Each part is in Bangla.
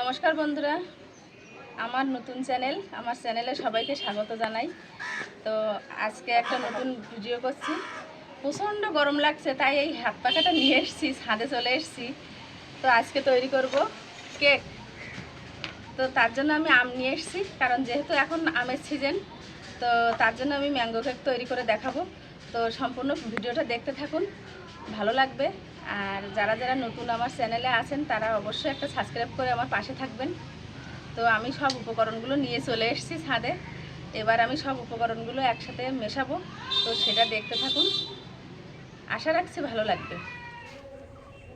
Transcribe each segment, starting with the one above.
নমস্কার বন্ধুরা। আমার নতুন চ্যানেল, আমার চ্যানেলে সবাইকে স্বাগত জানাই। তো আজকে একটা নতুন ভিডিও করছি। প্রচণ্ড গরম লাগছে, তাই এই হাত পাখাটা নিয়ে এসেছি, ছাদে চলে এসেছি। তো আজকে তৈরি করব কেক। তো তার জন্য আমি আম নিয়ে এসেছি, কারণ যেহেতু এখন আমের সিজন, তো তার জন্য আমি ম্যাঙ্গো কেক তৈরি করে দেখাবো। তো সম্পূর্ণ ভিডিওটা দেখতে থাকুন, ভালো লাগবে। আর যারা যারা নতুন আমার চ্যানেলে আছেন, তারা অবশ্যই একটা সাবস্ক্রাইব করে আমার পাশে থাকবেন। তো আমি সব উপকরণগুলো নিয়ে চলে এসেছি ছাদে। এবার আমি সব উপকরণগুলো একসাথে মেশাবো। তো সেটা দেখতে থাকুন। আশা রাখছি ভালো লাগবে।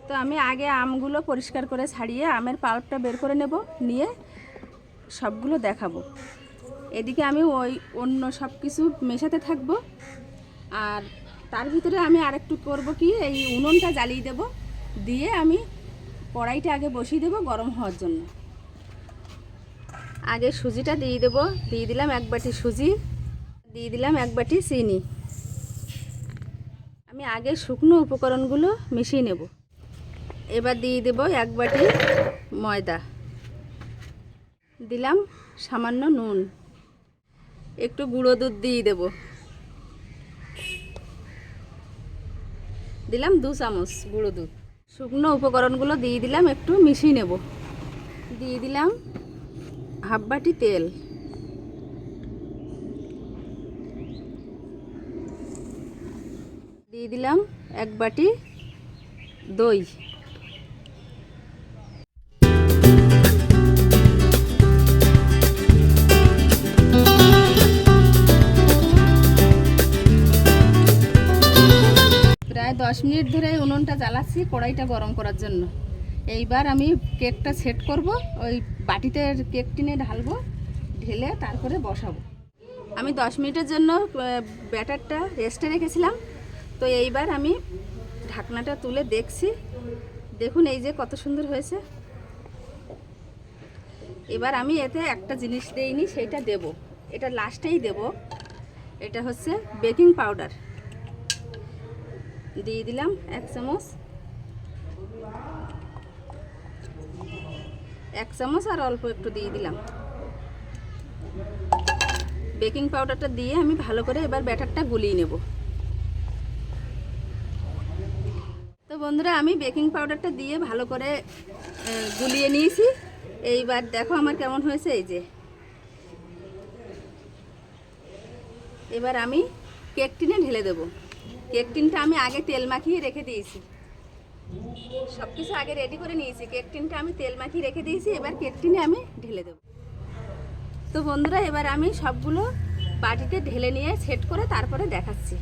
তো আমি আগে আমগুলো পরিষ্কার করে ছাড়িয়ে আমের পাল্পটা বের করে নেব, নিয়ে সবগুলো দেখাবো। এদিকে আমি ওই অন্য সব কিছু মেশাতে থাকব। আর তার ভিতরে আমি আরেকটু করব কি, এই উনুনটা জ্বালিয়ে দেব। দিয়ে আমি কড়াইটা আগে বসিয়ে দেব গরম হওয়ার জন্য। আগে সুজিটা দিয়ে দেব। দিয়ে দিলাম এক বাটি সুজি, দিয়ে দিলাম এক বাটি চিনি। আমি আগে শুকনো উপকরণগুলো মিশিয়ে নেব। এবার দিয়ে দেব এক বাটি ময়দা। দিলাম সামান্য নুন। একটু গুঁড়ো দুধ দিয়ে দেবো। দিলাম, দু চামচ গুঁড়ো দুধ। শুকনো উপকরণগুলো দিয়ে দিলাম, একটু মিশিয়ে নেব। দিয়ে দিলাম হাফ বাটি তেল। দিয়ে দিলাম এক বাটি দই। প্রায় দশ মিনিট ধরে এই উনুনটা জ্বালাচ্ছি, কড়াইটা গরম করার জন্য। এইবার আমি কেকটা সেট করব, ওই বাটিতে কেক টিনে ঢালবো, ঢেলে তারপরে বসাবো। আমি দশ মিনিটের জন্য ব্যাটারটা রেস্টে রেখেছিলাম। তো এইবার আমি ঢাকনাটা তুলে দেখছি। দেখুন এই যে কত সুন্দর হয়েছে। এবার আমি এতে একটা জিনিস দেইনি, সেইটা দেব। এটা লাস্টেই দেব। এটা হচ্ছে বেকিং পাউডার। দিয়ে দিলাম এক চামচ। এক চামচ আর অল্প একটু দিয়ে দিলাম। বেকিং পাউডারটা দিয়ে আমি ভালো করে এবার ব্যাটারটা গুলিয়ে নেব। তো বন্ধুরা, আমি বেকিং পাউডারটা দিয়ে ভালো করে গুলিয়ে নিয়েছি। এইবার দেখো আমার কেমন হয়েছে এই যে। এবার আমি কেক টিনে ঢেলে দেবো। কেক টিনটা আমি আগে তেল মাখিয়ে রেখে দিয়েছি। সব কিছু আগে রেডি করে নিয়েছি। কেক টিনটা আমি তেল মাখিয়ে রেখে দিয়েছি। এবার কেক টিনে আমি ঢেলে দেবো। তো বন্ধুরা, এবার আমি সবগুলো বাটিতে ঢেলে নিয়ে সেট করে তারপরে দেখাচ্ছি।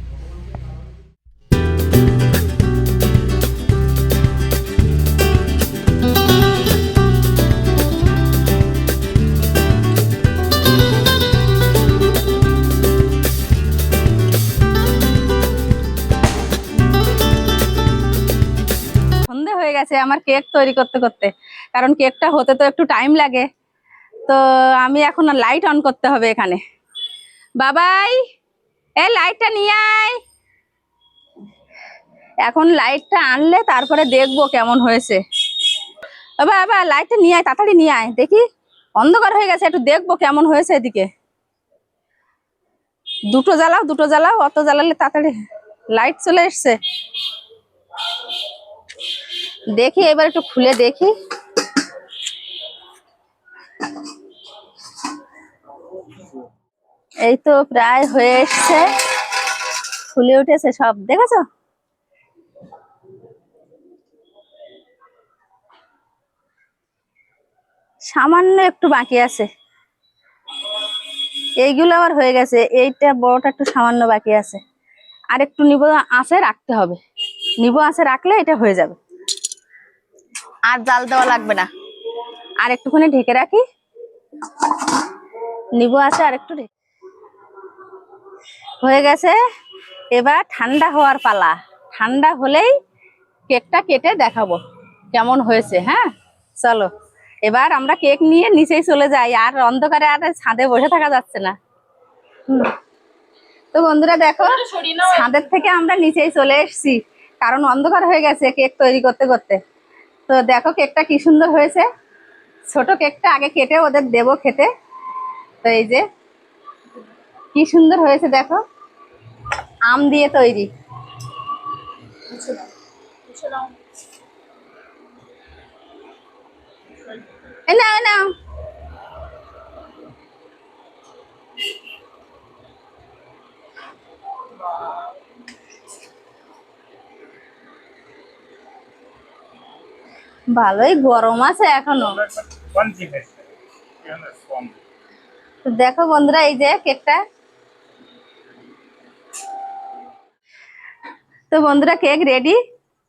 গেছে আমার কেক তৈরি করতে করতে। কারণ কেকটা হতে তো একটু টাইম লাগে। তো আমি এখন লাইট অন করতে হবে এখানে। বাবাই এ লাইটটা নিয়ে আয়। এখন লাইটটা আনলে তারপরে দেখব কেমন হয়েছে। বাবা বাবা লাইটটা নিয়ে আয়, তাড়াতাড়ি নিয়ে আয়। দেখি, অন্ধকার হয়ে গেছে, একটু দেখব কেমন হয়েছে এদিকে। দুটো জ্বালাও দুটো জ্বালাও, অত জ্বালালে তাড়াতাড়ি লাইট চলে এসছে। দেখি, এবার একটু খুলে দেখি। এই তো প্রায় হয়ে এসছে। ফুলে উঠেছে সব, দেখেছ? সামান্য একটু বাকি আছে। এইগুলো আবার হয়ে গেছে, এইটা বড়টা একটু সামান্য বাকি আছে। আর একটু নিবো আঁচে রাখতে হবে। নিবো আঁচে রাখলে এটা হয়ে যাবে। আর জাল দেওয়া লাগবে না। আর একটুখানি ঢেকে রাখি। নিবো আছে আর একটু হয়ে গেছে। এবার ঠান্ডা হওয়ার পালা। ঠান্ডা হলেই কেকটা কেটে দেখাবো কেমন হয়েছে হ্যাঁ? চলো। এবার আমরা কেক নিয়ে নিচেই চলে যাই। আর অন্ধকারে আর ছাদে বসে থাকা যাচ্ছে না। তো বন্ধুরা দেখো ছাদের থেকে আমরা নিচেই চলে এসেছি। কারণ অন্ধকার হয়ে গেছে কেক তৈরি করতে করতে। তো দেখো কেকটা কি সুন্দর হয়েছে। ছোট কেকটা আগে কেটে ওদের দেব খেতে। তো এই যে, কি সুন্দর হয়েছে দেখো। আম দিয়ে তৈরি। এই ভালোই গরম আছে এখনও। দেখো বন্ধুরা এই যে কেকটা। তো বন্ধুরা কেক রেডি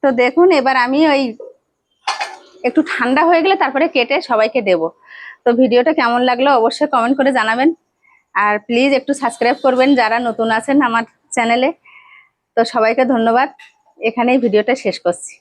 তো দেখুন এবার আমি ওই একটু ঠান্ডা হয়ে গেলে তারপরে কেটে সবাইকে দেব। তো ভিডিওটা কেমন লাগল অবশ্যই কমেন্ট করে জানাবেন। আর প্লিজ একটু সাবস্ক্রাইব করবেন যারা নতুন আছেন আমার চ্যানেলে তো সবাইকে ধন্যবাদ। এখানেই ভিডিওটা শেষ করছি।